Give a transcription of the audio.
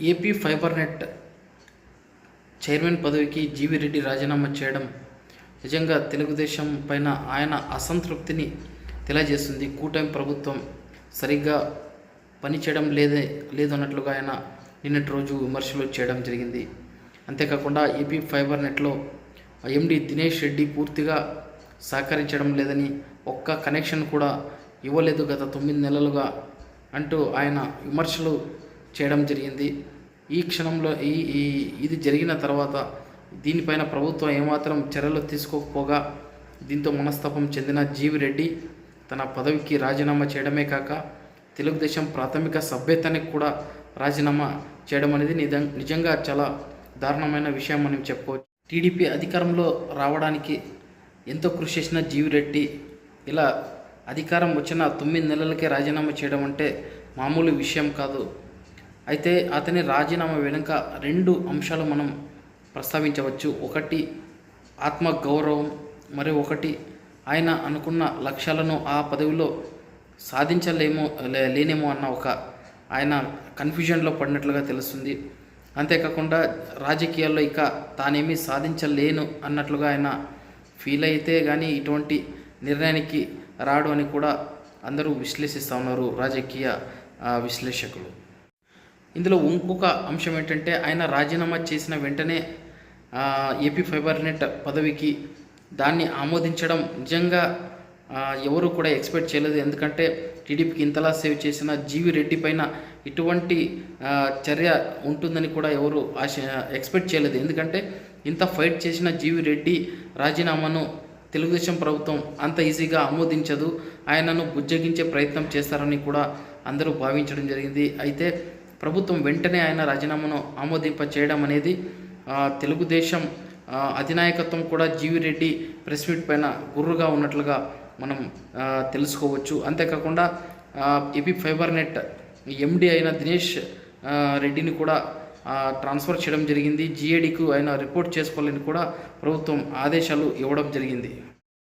AP fibre net chairman పదవికి జీవి రెడ్డి రాజీనామా చేయడం నిజంగా తెలుగుదేశం పైన ఆయన అసంతృప్తిని తెలియజేస్తుంది. కూటమి ప్రభుత్వం సరిగ్గా పనిచేయడం లేదే లేదన్నట్లుగా ఆయన నిన్నటి రోజు విమర్శలు చేయడం జరిగింది. అంతేకాకుండా ఏపీ ఫైబర్ నెట్లో ఎండి దినేష్ రెడ్డి పూర్తిగా సహకరించడం లేదని ఒక్క కనెక్షన్ కూడా ఇవ్వలేదు. గత తొమ్మిది నెలలుగా అంటూ ఆయన విమర్శలు చేయడం జరిగింది. ఈ క్షణంలో ఈ ఈ ఇది జరిగిన తర్వాత దీనిపైన ప్రభుత్వం ఏమాత్రం చర్యలు తీసుకోకపోగా దీంతో మనస్తాపం చెందిన జీవి రెడ్డి తన పదవికి రాజీనామా చేయడమే కాక తెలుగుదేశం ప్రాథమిక సభ్యతనికి కూడా రాజీనామా చేయడం అనేది నిజం నిజంగా చాలా దారుణమైన విషయం మనం చెప్పుకోవచ్చు. టీడీపీ అధికారంలో రావడానికి ఎంతో కృషి చేసిన జీవిరెడ్డి ఇలా అధికారం వచ్చిన తొమ్మిది నెలలకే రాజీనామా చేయడం అంటే మామూలు విషయం కాదు. అయితే అతని రాజీనామా వెనుక రెండు అంశాలు మనం ప్రస్తావించవచ్చు. ఒకటి ఆత్మ గౌరవం మరి ఒకటి ఆయన అనుకున్న లక్ష్యాలను ఆ పదవిలో సాధించలేమో లే- లేనేమో అన్న ఒక ఆయన కన్ఫ్యూజన్లో పడినట్లుగా తెలుస్తుంది. అంతేకాకుండా రాజకీయాల్లో ఇక తానేమీ సాధించలేను అన్నట్లుగా ఆయన ఫీల్ అయితే కానీ ఇటువంటి నిర్ణయానికి రాడు అని కూడా అందరూ విశ్లేషిస్తూ ఉన్నారు రాజకీయ విశ్లేషకులు. ఇందులో ఇంకొక అంశం ఏంటంటే ఆయన రాజీనామా చేసిన వెంటనే ఏపీ ఫైబర్ నెట్ పదవికి దాన్ని ఆమోదించడం నిజంగా ఎవరు కూడా ఎక్స్పెక్ట్ చేయలేదు. ఎందుకంటే టీడీపీకి ఇంతలా సేవ్ చేసిన జీవి రెడ్డి పైన ఇటువంటి చర్య ఉంటుందని కూడా ఎవరు ఆశ ఎక్స్పెక్ట్ చేయలేదు. ఎందుకంటే ఇంత ఫైట్ చేసిన జీవి రెడ్డి రాజీనామాను తెలుగుదేశం ప్రభుత్వం అంత ఈజీగా ఆమోదించదు. ఆయనను బుజ్జగించే ప్రయత్నం చేస్తారని కూడా అందరూ భావించడం జరిగింది. అయితే ప్రభుత్వం వెంటనే ఆయన రాజీనామాను ఆమోదింప చేయడం అనేది తెలుగుదేశం అధినాయకత్వం కూడా జీవిరెడ్డి ప్రెస్ మీట్ పైన గుర్రుగా ఉన్నట్లుగా మనం తెలుసుకోవచ్చు. అంతేకాకుండా ఏపీ ఫైబర్ నెట్ ఎండి అయిన దినేష్ రెడ్డిని కూడా ట్రాన్స్ఫర్ చేయడం జరిగింది. జిఏడికు ఆయన రిపోర్ట్ చేసుకోవాలని కూడా ప్రభుత్వం ఆదేశాలు ఇవ్వడం జరిగింది.